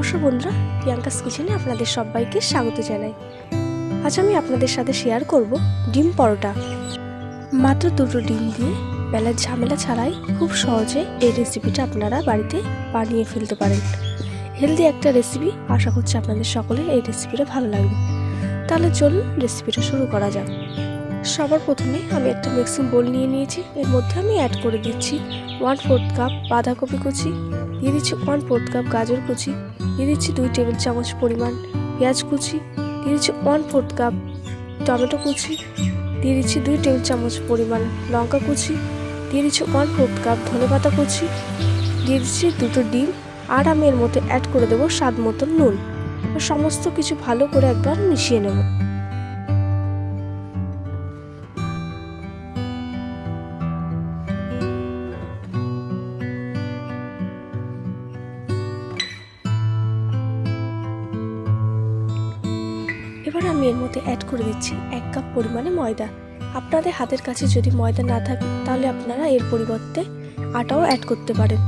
নমস্কার বন্ধুরা, প্রিয়াঙ্কাস কিচেনে আপনাদের সবাইকে স্বাগত জানাই। আজ আমি আপনাদের সাথে শেয়ার করব ডিম পরোটা। মাত্র দুটো ডিম দিয়ে বেলার ঝামেলা ছাড়াই খুব সহজে এই রেসিপিটা আপনারা বাড়িতে বানিয়ে ফেলতে পারেন। হেলদি একটা রেসিপি আশা করছি আপনাদের সকলের এই রেসিপিটা ভালো লাগবে। তাহলে চলুন রেসিপিটা শুরু করা যাক। সবার প্রথমে আমি একটা মিক্সিং বোল নিয়ে নিয়েছি। এর মধ্যে আমি অ্যাড করে দিচ্ছি ওয়ান ফোর্থ কাপ বাঁধাকপি কুচি, দিয়ে দিচ্ছি ওয়ান ফোর্থ কাপ গাজর কুচি দিয়ে দিচ্ছি দুই টেবিল চামচ পরিমাণ পেঁয়াজ কুচি, দিয়ে দিচ্ছি ওয়ান ফোর্থ কাপ টমেটো কুচি, দিয়ে দিচ্ছি দুই টেবিল চামচ পরিমাণ লঙ্কা কুচি, দিয়ে দিচ্ছি ওয়ান ফোর্থ কাপ ধনে পাতা কুচি, দিয়ে দিচ্ছি দুটো ডিম আর আমি এর মধ্যে অ্যাড করে দেবো স্বাদ মতো নুন। সমস্ত কিছু ভালো করে একবার মিশিয়ে নেব। এবার আমি এর মধ্যে অ্যাড করে দিচ্ছি এক কাপ পরিমাণে ময়দা। আপনাদের হাতের কাছে যদি ময়দা না থাকে, তাহলে আপনারা এর পরিবর্তে আটাও অ্যাড করতে পারেন।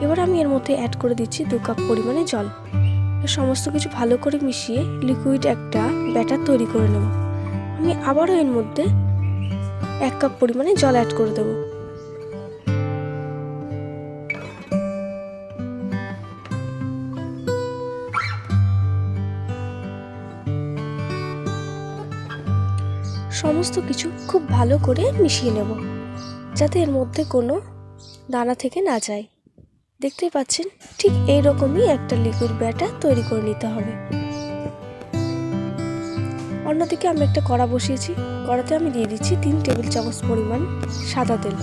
এবার আমি এর মধ্যে অ্যাড করে দিচ্ছি দু কাপ পরিমাণে জল। সমস্ত কিছু ভালো করে মিশিয়ে লিকুইড একটা ব্যাটার তৈরি করে নেব। আমি আবারও এর মধ্যে এক কাপ পরিমাণে জল অ্যাড করে দেবো। সমস্ত কিছু খুব ভালো করে মিশিয়ে নেব, যাতে এর মধ্যে কোনো দানা থেকে না যায়। দেখতেই পাচ্ছেন, ঠিক এই রকমই একটা লিকুইড ব্যাটার তৈরি করে নিতে হবে। অন্যদিকে আমি একটা কড়া বসিয়েছি, কড়াতে আমি দিয়ে দিচ্ছি তিন টেবিল চামচ পরিমাণ সাদা তেল।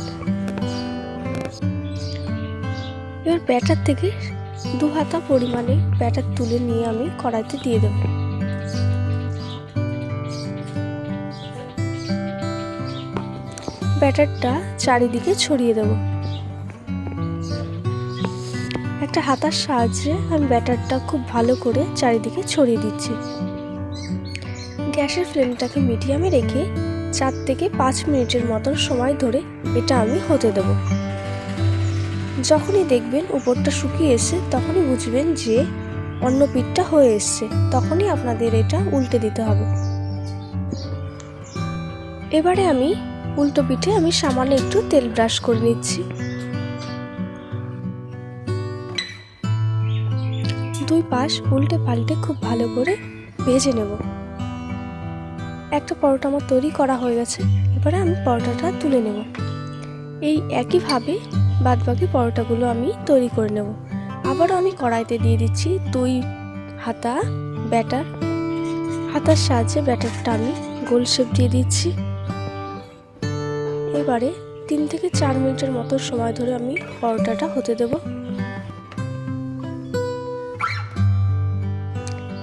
এবার ব্যাটার থেকে দু হাতা পরিমাণে ব্যাটার তুলে নিয়ে আমি কড়াইতে দিয়ে দেবো। ব্যাটারটা চারিদিকে ছড়িয়ে দেব। একটা হাতার সাহায্যে আমি ব্যাটারটা খুব ভালো করে চারিদিকে ছড়িয়ে দিচ্ছি। গ্যাসের ফ্লেমটাকে মিডিয়ামে রেখে চার থেকে পাঁচ মিনিটের মতন সময় ধরে এটা আমি হতে দেব। যখনই দেখবেন উপরটা শুকিয়ে এসে তখনই বুঝবেন যে অন্য পিঠটা হয়ে এসছে, তখনই আপনাদের এটা উল্টে দিতে হবে। এবারে আমি উল্টো পিঠে আমি সামান্য একটু তেল ব্রাশ করে নিচ্ছি। দুই পাশ উল্টে পাল্টে খুব ভালো করে ভেজে নেব। একটা পরোটা আমার তৈরি করা হয়ে গেছে, এবারে আমি পরোটাটা তুলে নেব। এই একইভাবে বাদবাকি পরোটাগুলো আমি তৈরি করে নেব। আবারও আমি কড়াইতে দিয়ে দিচ্ছি দুই হাতা ব্যাটার। হাতার সাহায্যে ব্যাটারটা আমি গোল শেপ দিয়ে দিচ্ছি। এবারে তিন থেকে চার মিনিটের মতো সময় ধরে আমি পরোটাটা হতে দেব।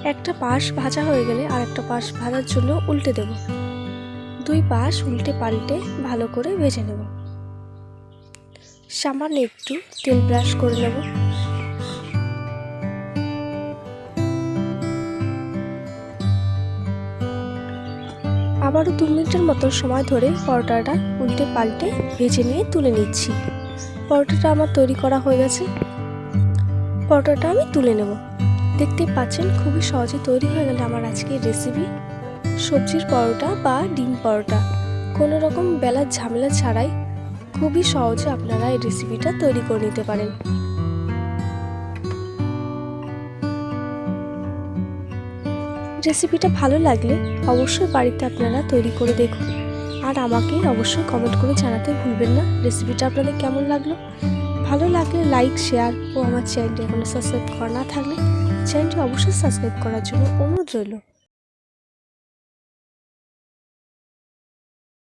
একটা পাশ ভাজা হয়ে গেলে আর একটা পাশ ভাজার জন্য উল্টে দেব। দুই পাশ উল্টে পাল্টে ভালো করে ভেজে নেব। সামান্য একটু তেল ব্রাশ করে নেব। আবারও দু মিনিটের মতো সময় ধরে পরোটাটা উল্টে পাল্টে ভেজে নিয়ে তুলে নিচ্ছি। পরোটাটা আমার তৈরি করা হয়ে গেছে। পরোটাটা আমি তুলে নেব। দেখতে পাচ্ছেন, খুবই সহজে তৈরি হয়ে গেল আমার আজকের রেসিপি সবজির পরোটা বা ডিম পরোটা। কোনো রকম বেলার ঝামেলা ছাড়াই খুবই সহজে আপনারা এই রেসিপিটা তৈরি করে নিতে পারেন। রেসিপিটা ভালো লাগলে অবশ্যই বাড়িতে আপনারা তৈরি করে দেখুন। আর আমাকে অবশ্যই কমেন্ট করে জানাতে ভুলবেন না রেসিপিটা আপনাদের কেমন লাগল। ভালো লাগলে লাইক শেয়ার ও আমার চ্যানেলটি এখনও সাবস্ক্রাইব করা না থাকলে চ্যানেলটি অবশ্যই সাবস্ক্রাইব করার জন্য অনুরোধ রইল।